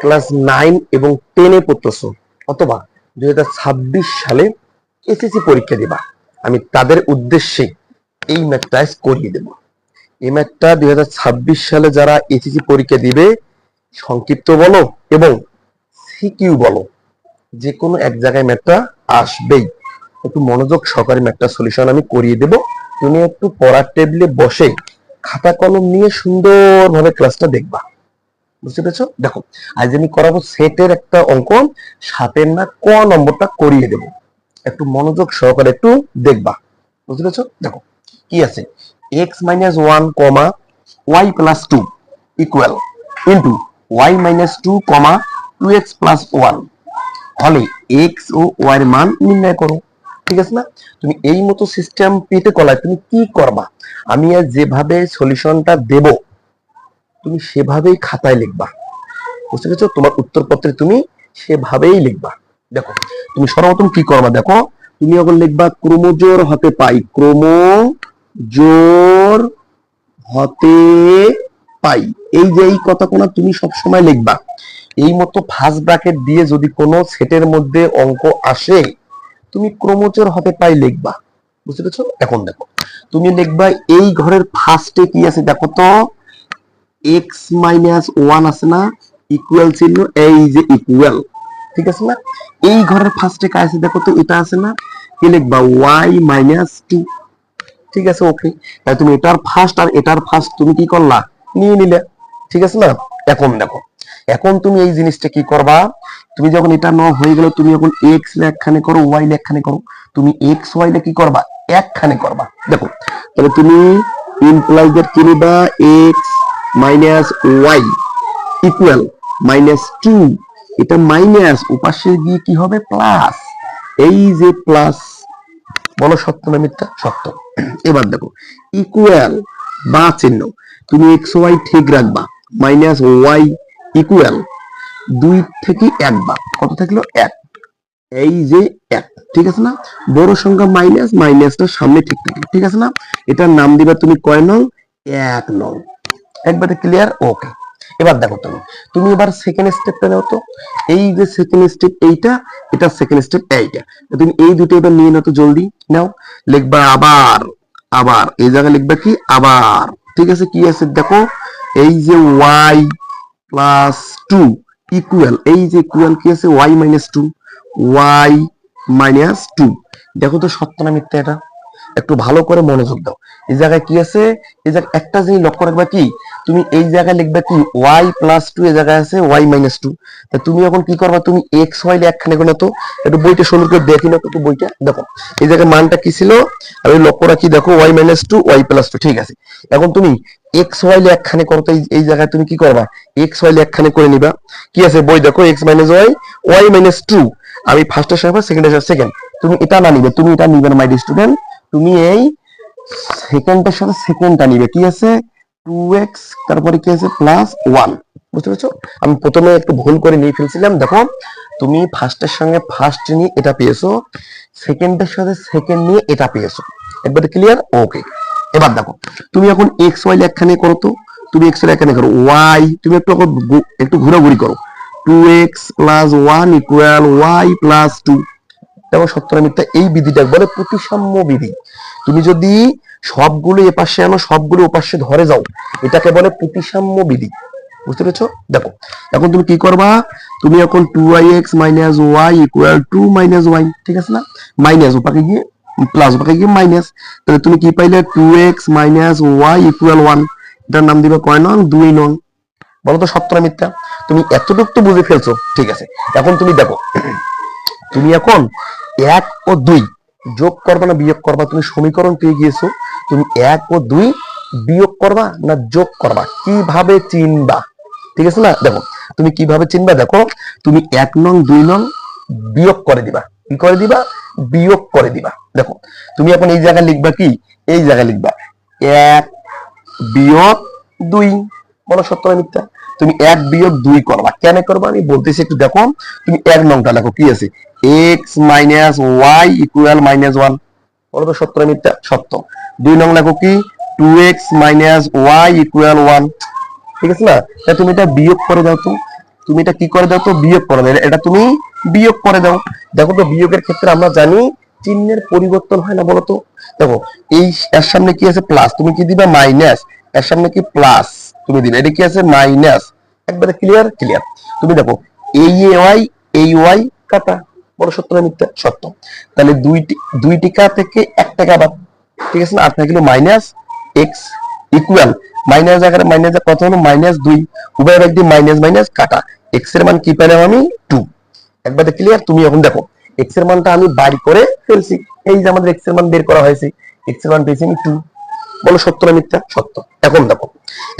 Class nine এবং টেনে পড়তেছো, অথবা দুই হাজার ছাব্বিশ সালে এসএসসি পরীক্ষা দিবা। আমি তাদের উদ্দেশ্যে এই ম্যাথটা করিয়ে দেব। এই ম্যাথটা দুই হাজার ছাব্বিশ সালে যারা এসএসসি পরীক্ষা দিবে, সংক্ষিপ্ত বলো এবং সিকিউ বলো যে কোনো এক জায়গায় ম্যাথটা আসবেই। একটু মনোযোগ সহকারে ম্যাথটা সলিউশন আমি করিয়ে দেব। তুমি একটু পড়ার টেবিলে বসে খাতা কলম নিয়ে সুন্দরভাবে ক্লাসটা দেখবা। বুঝতে পেরেছ? দেখো, আজ আমি করাবো সেটের একটা অঙ্ক সাতের না ক নম্বরটা করিয়ে দেব। একটু মনোযোগ সহকারে একটু দেখবা। বুঝতে পেরেছ? দেখো, কি আছে? X minus one comma Y plus two equal into Y minus two comma two X plus one হলে এক্স ও ওয়াই এর মান নির্ণয় করো, ঠিক আছে না? তুমি এই মতো সিস্টেম পেতে কলায় তুমি কি করবা? আমি যেভাবে সলিউশনটা দেব তুমি সেভাবেই খাতায় লিখবা। বুঝতে পেরেছ? তোমার উত্তরপত্রে তুমি সেভাবেই লিখবা। দেখো, তুমি সর্বপ্রথম কি করবা দেখো? তুমি এখন লিখবা, ক্রোমোজোর হতে পাই, ক্রোমোজোর হতে পাই। এই যে এই কথা কোনা তুমি সবসময় লিখবা। এই মতো ফার্স্ট ব্র্যাকেট দিয়ে যদি কোনো সেটের মধ্যে অঙ্ক আসে, তুমি ক্রোমোজোর হতে পাই লিখবা। বুঝতে পেরেছ? এখন দেখো, তুমি লিখবা, এই ঘরের ফার্স্টে কি আছে দেখো তো? এক্স মাইনাস ওয়ান আছে না ইকুয়াল চিহ্ন এই যে ইকুয়াল ঠিক আছে না? এই ঘরের ফার্স্টে কাজ আছে দেখো তো, এটা আছে না? কি লিখবা? ওয়াই মাইনাস টু ঠিক আছে ওকে তাই তুমি এটার ফার্স্ট আর এটার ফার্স্ট তুমি কি করলা? নিয়ে নিলে, ঠিক আছে না? এখন দেখো, এখন তুমি এই জিনিসটা কি করবা? তুমি যখন এটা ন হয়ে গেল, তুমি এখন এক্স একখানে করো ওয়াই একখানে করো, তুমি এক্স ওয়াই কি করবা? একখানে করবা। দেখো, তাহলে তুমি ইমপ্লাইজের কি নিবা? X minus Y equal minus two এটা মাইনাস উপাশে গিয়ে কি হবে? প্লাস এই যে প্লাস বলো সত্য না মিথ্যা? সত্য। এবার দেখো ইকুয়াল বা চিহ্ন। তুমি এক্স ওয়াই ঠিক রাখবা। মাইনাস ওয়াই ইকুয়াল দুই থেকে এক বা। কত থাকল? এক। এই যে এক, ঠিক আছে না? বড় সংখ্যা মাইনাস মাইনাসটা সামনে ঠিক থাকে, ঠিক আছে না? এটার নাম দিবা তুমি কয় নং? এক নং। একবারে ক্লিয়ার ওকে এবার দেখো তুমি। তুমি এবার সেকেন্ড স্টেপটা নাও তো। এই যে সেকেন্ড স্টেপ এইটা, এটা সেকেন্ড স্টেপ এইটা। তুমি এই দুটো এবার নিয়ে নাও তো জলদি। নাও। লিখবা আবার আবার। এই জায়গায় লিখবা কি? আবার। ঠিক আছে? কি আছে? দেখো, এই যে ওয়াই প্লাস টু ইকুয়াল এই যে ইকুয়াল কি আছে? Y minus two y minus two দেখো তো সত্য না মিথ্যা এটা? একটু ভালো করে মনোযোগ দাও। এই জায়গায় কি আছে? এই জায়গায় একটা জিনিস লক্ষ্য রাখবা কি? তুমি এই জায়গায় লিখবে কি ওয়াই প্লাস টু এই জায়গায় আছে ওয়াই মাইনাস টু তুমি এখন কি করবা? তুমি এক্স ওয়াই একখানে করে তো। একটু বইটা সুন্দর করে দেখি না একটু বইটা। দেখো, এই জায়গায় মানটা কি ছিল? আমি লক্ষ্য রাখি, দেখো y minus two y plus two ঠিক আছে। এখন তুমি এক্স ওয়াই একখানে করো তো এই- জায়গায় তুমি কি করবা? এক্স ওয়াই একখানে করে নিবা। কি আছে? বই দেখো x minus y y minus two আমি সেকেন্ডের সাথে সেকেন্ড তুমি এটা না নিবে, তুমি এটা নিবে মাই স্টুডেন্ট তুমি এই সেকেন্ডের সাথে সেকেন্ডটা নিবে। কি আছে? টু এক্স তারপরে কি আছে? প্লাস ওয়ান বুঝতে পেরেছ? আমি প্রথমে একটু ভুল করে নিয়ে ফেলছিলাম। দেখো, তুমি ফার্স্টের সঙ্গে ফার্স্ট নিয়ে এটা পেয়েছ সেকেন্ডের সাথে সেকেন্ড নিয়ে এটা পেয়েছ। একবারে ক্লিয়ার ওকে এবার দেখো, তুমি এখন এক্স ওয়াই একখানে করো তো। তুমি এক্স ওয়াই একখানে করো। ওয়াই তুমি একটু একটু ঘোরাঘুরি করো। Two x plus one equal y plus two দেখো সত্য মিথ্যা এই বিধিটা বলে প্রতিসাম্য বিধি। তুমি যদি সবগুলো এ পাশে আনো, সবগুলো ও পাশে ধরে যাও, এটাকে বলে প্রতিসাম্য বিধি। বুঝতে পেরেছ? দেখো, এখন তুমি কি করবা? তুমি এখন two y x minus y equal two minus y ঠিক আছে না? মাইনাস ওপাকে গিয়ে প্লাস ওপাকে গিয়ে মাইনাস তাহলে তুমি কি পাইলে? Two x minus y equal one এটার নাম দিবে কয় নং? দুই নং। বলো তো সত্য মিথ্যা। তুমি এতটুকু তো বুঝে ফেলছো, ঠিক আছে। এখন তুমি দেখো, তুমি এখন এক ও দুই। যোগ করবা না বিয়োগ করবা? তুমি সমীকরণ পেয়ে গিয়েছো। তুমি এক ও দুই বিয়োগ করবা না যোগ করবা? কীভাবে চিনবা? ঠিক আছে না? দেখো, তুমি কীভাবে চিনবা? দেখো, তুমি এক নং, দুই নং বিয়োগ করে দিবা। কি করে দিবা? বিয়োগ করে দিবা। দেখো, তুমি এখন এই জায়গায় লিখবা কি? এই জায়গায় লিখবা, এক বিয়োগ দুই। বলো সত্য মিথ্যা? তুমি এক বিয়োগ দুই করবা। কেন করবা? আমি বলতেছি একটু দেখো। তুমি এক নংটা লেখো, কি আছে? X minus y equal minus one বলো তো সত্য মিথ্যা সত্য দুই নং লেখো কি? Two x minus y equal one ঠিক আছে না? তুমি এটা বিয়োগ করে দাও তো। তুমি এটা কি করে দাও তো? বিয়োগ করে দাও। এটা তুমি বিয়োগ করে দাও। দেখো তো বিয়োগের ক্ষেত্রে আমরা জানি চিহ্নের পরিবর্তন হয় না বলতো দেখো, এই, এর সামনে কি আছে? প্লাস তুমি কি দিবা? মাইনাস এর সামনে কি? প্লাস তুমি দিবে। এটা কি আছে? মাইনাস। একবারে ক্লিয়ার ক্লিয়ার তুমি দেখো এই এ ওয়াই এই ওয়াই কাটা। বড় সত্য না মিথ্যা? সত্য। তাহলে দুইটি দুই টিকা থেকে এক টাকা বাদ। ঠিক আছে না? আর থাকল মাইনাস এক্স ইকুয়াল মাইনাস জায়গায় মাইনাস কত হলো? মাইনাস দুই। উভয় একদিন মাইনাস মাইনাস কাটা। এক্সের মান কি পেলাম আমি? টু একবারে ক্লিয়ার তুমি এখন দেখো এক্সের মানটা আমি বাড়ি করে ফেলছি। এই যে আমাদের এক্সের মান বের করা হয়েছে। এক্সের মান পেয়েছি আমি টু বলো সত্য না মিথ্যা? সত্য। এখন দেখো,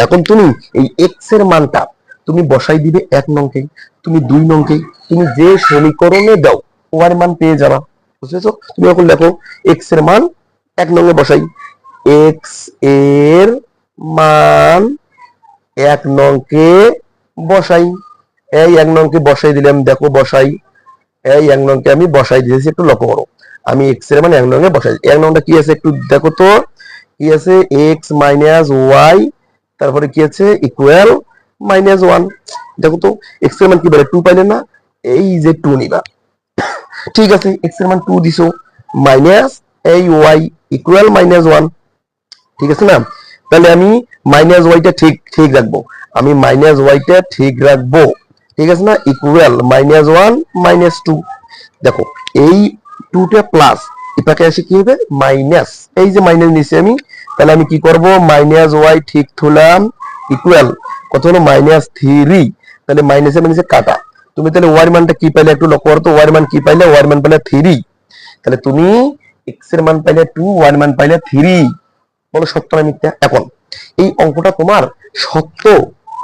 এখন তুমি এই এক্সের মানটা তুমি বসাই দিবে এক নংকেই তুমি দুই নংকেই তুমি যে সমীকরণে দাও ওয়ার মান পেয়ে যাবা। বুঝেছ? তুমি এখন দেখো এক্সের মান এক নঙ্গে বসাই এক্সের মান এক নংকে বসাই। এই এক নংকে বসাই দিলাম দেখো বসাই, এই এক নংকে আমি বসাই দিয়েছি, একটু লক্ষ্য করো। আমি এক্সের মানে এক নংয়ে বসাই, এক নংটা কি আছে একটু দেখো তো। কি আছে? এক্স মাইনাস ওয়াই তারপরে কি আছে? ইকুয়াল মাইনাস ওয়ান দেখো তো এক্সের মান কি বলে টু পাইলে না, এই যে টু নিবা। ঠিক আছে এক্সের মান টু দিছো। মাইনাস এই ওয়াই ইকুয়াল মাইনাস ওয়ান ঠিক আছে না? তাহলে আমি মাইনাস ওয়াইটা ঠিক ঠিক রাখব। আমি মাইনাস ওয়াইটা ঠিক রাখব। ঠিক আছে না? Equal minus one minus two দেখো, এই টুটা প্লাস এটাকে এসে কি হবে? মাইনাস এই যে মাইনাস নিচে আমি, তাহলে আমি কি করব? মাইনাস ওয়াই ঠিক থুলাম ইকুয়াল কত হলো? মাইনাস থ্রি তাহলে মাইনাসে মাইনাসে কাটা। তুমি তাহলে ওয়ার মানটা কি পাইলে একটু লক্ষ্য করো তো ওয়ার মান কি পাইলে? ওয়ার মান পাইলে থ্রি তাহলে তুমি এক্সের মান পাইলে টু ওয়ার মান পাইলে থ্রি বলো সত্য না মিথ্যা? এখন। এই অঙ্কটা তোমার সত্য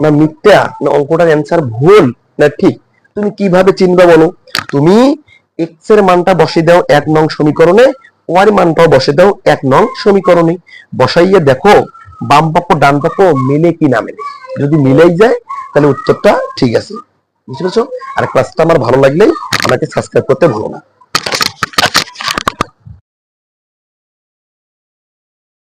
না মিথ্যা? না অঙ্কটার অ্যান্সার ভুল না ঠিক? তুমি কীভাবে চিনবে বলো? তুমি এক্সের মানটা বসে দাও এক নং সমীকরণে ওয়ার মানটাও বসে দাও এক নং সমীকরণে। বসাইয়া দেখো, বাম পাপ্প ডান পাপ্প মেলে কি না মেলে। যদি মিলেই যায়, তাহলে উত্তরটা ঠিক আছে। বুঝতে পেরেছ? আর ক্লাসটা আমার ভালো লাগলেই আমাকে সাবস্ক্রাইব করতে ভুলো না।